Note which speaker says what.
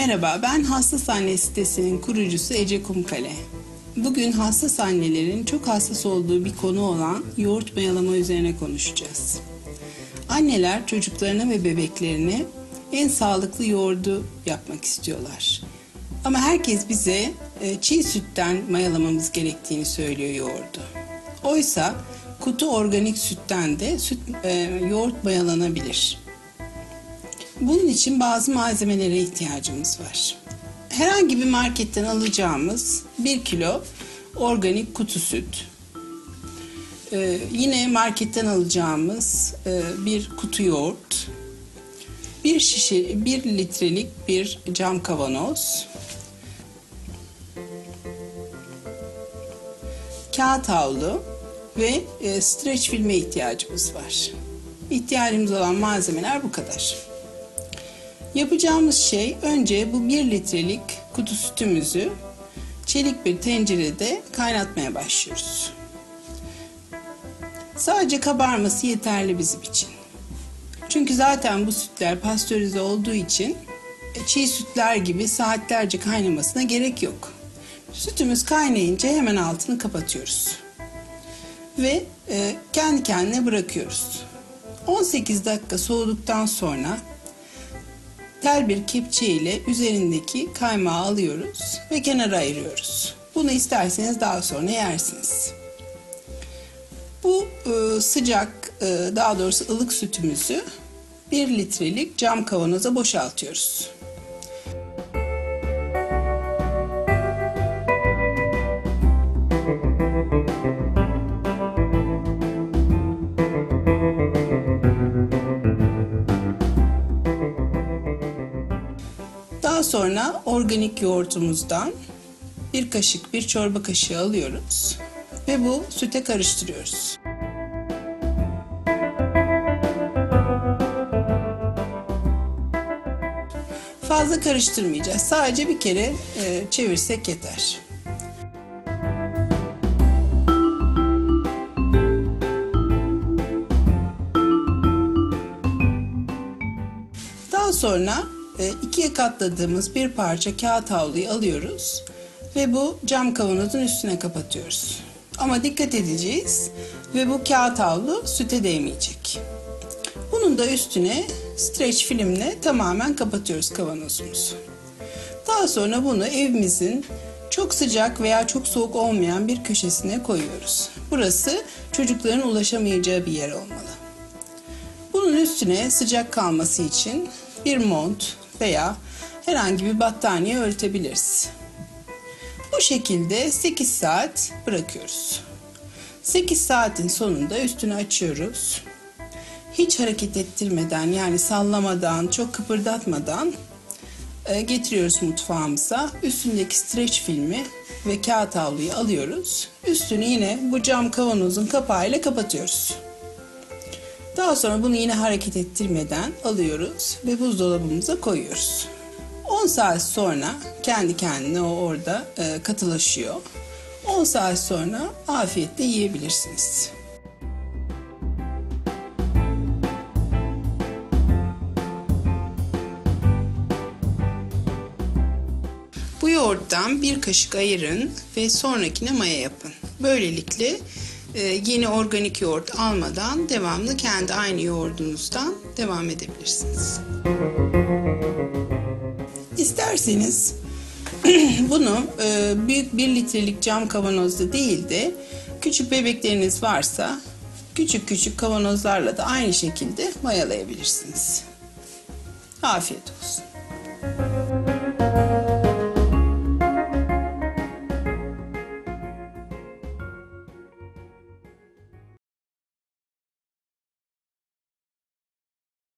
Speaker 1: Merhaba, ben Hassas Anne sitesinin kurucusu Ece Kumkale. Bugün hassas annelerin çok hassas olduğu bir konu olan yoğurt mayalama üzerine konuşacağız. Anneler çocuklarına ve bebeklerine en sağlıklı yoğurdu yapmak istiyorlar. Ama herkes bize e, çiğ sütten mayalamamız gerektiğini söylüyor yoğurdu. Oysa kutu organik sütten de süt, e, yoğurt mayalanabilir. Bunun için bazı malzemelere ihtiyacımız var. Herhangi bir marketten alacağımız 1 kilo organik kutu süt. Ee, yine marketten alacağımız e, bir kutu yoğurt. Bir şişe, bir litrelik bir cam kavanoz. Kağıt havlu ve e, streç filme ihtiyacımız var. İhtiyacımız olan malzemeler bu kadar. Yapacağımız şey önce bu 1 litrelik kutu sütümüzü çelik bir tencerede kaynatmaya başlıyoruz. Sadece kabarması yeterli bizim için. Çünkü zaten bu sütler pastörize olduğu için çiğ sütler gibi saatlerce kaynamasına gerek yok. Sütümüz kaynayınca hemen altını kapatıyoruz. Ve e, kendi kendine bırakıyoruz. 18 dakika soğuduktan sonra tel bir kepçe ile üzerindeki kaymağı alıyoruz ve kenara ayırıyoruz. Bunu isterseniz daha sonra yersiniz. Bu e, sıcak, e, daha doğrusu ılık sütümüzü 1 litrelik cam kavanoza boşaltıyoruz. Sonra organik yoğurtumuzdan bir kaşık, bir çorba kaşığı alıyoruz ve bu süte karıştırıyoruz. Fazla karıştırmayacağız. Sadece bir kere e, çevirsek yeter. Daha sonra e, ikiye katladığımız bir parça kağıt havluyu alıyoruz ve bu cam kavanozun üstüne kapatıyoruz. Ama dikkat edeceğiz ve bu kağıt havlu süte değmeyecek. Bunun da üstüne streç filmle tamamen kapatıyoruz kavanozumuzu. Daha sonra bunu evimizin çok sıcak veya çok soğuk olmayan bir köşesine koyuyoruz. Burası çocukların ulaşamayacağı bir yer olmalı. Bunun üstüne sıcak kalması için bir mont veya herhangi bir battaniye örtebiliriz. Bu şekilde 8 saat bırakıyoruz. 8 saatin sonunda üstünü açıyoruz. Hiç hareket ettirmeden yani sallamadan, çok kıpırdatmadan e, getiriyoruz mutfağımıza. Üstündeki streç filmi ve kağıt havluyu alıyoruz. Üstünü yine bu cam kavanozun kapağıyla kapatıyoruz. Daha sonra bunu yine hareket ettirmeden alıyoruz ve buzdolabımıza koyuyoruz. 10 saat sonra kendi kendine o orada e, katılaşıyor. 10 saat sonra afiyetle yiyebilirsiniz. Bu yoğurttan bir kaşık ayırın ve sonrakine maya yapın. Böylelikle e, yeni organik yoğurt almadan devamlı kendi aynı yoğurdunuzdan devam edebilirsiniz. İsterseniz bunu e, büyük bir litrelik cam kavanozda değil de küçük bebekleriniz varsa küçük küçük kavanozlarla da aynı şekilde mayalayabilirsiniz. Afiyet olsun.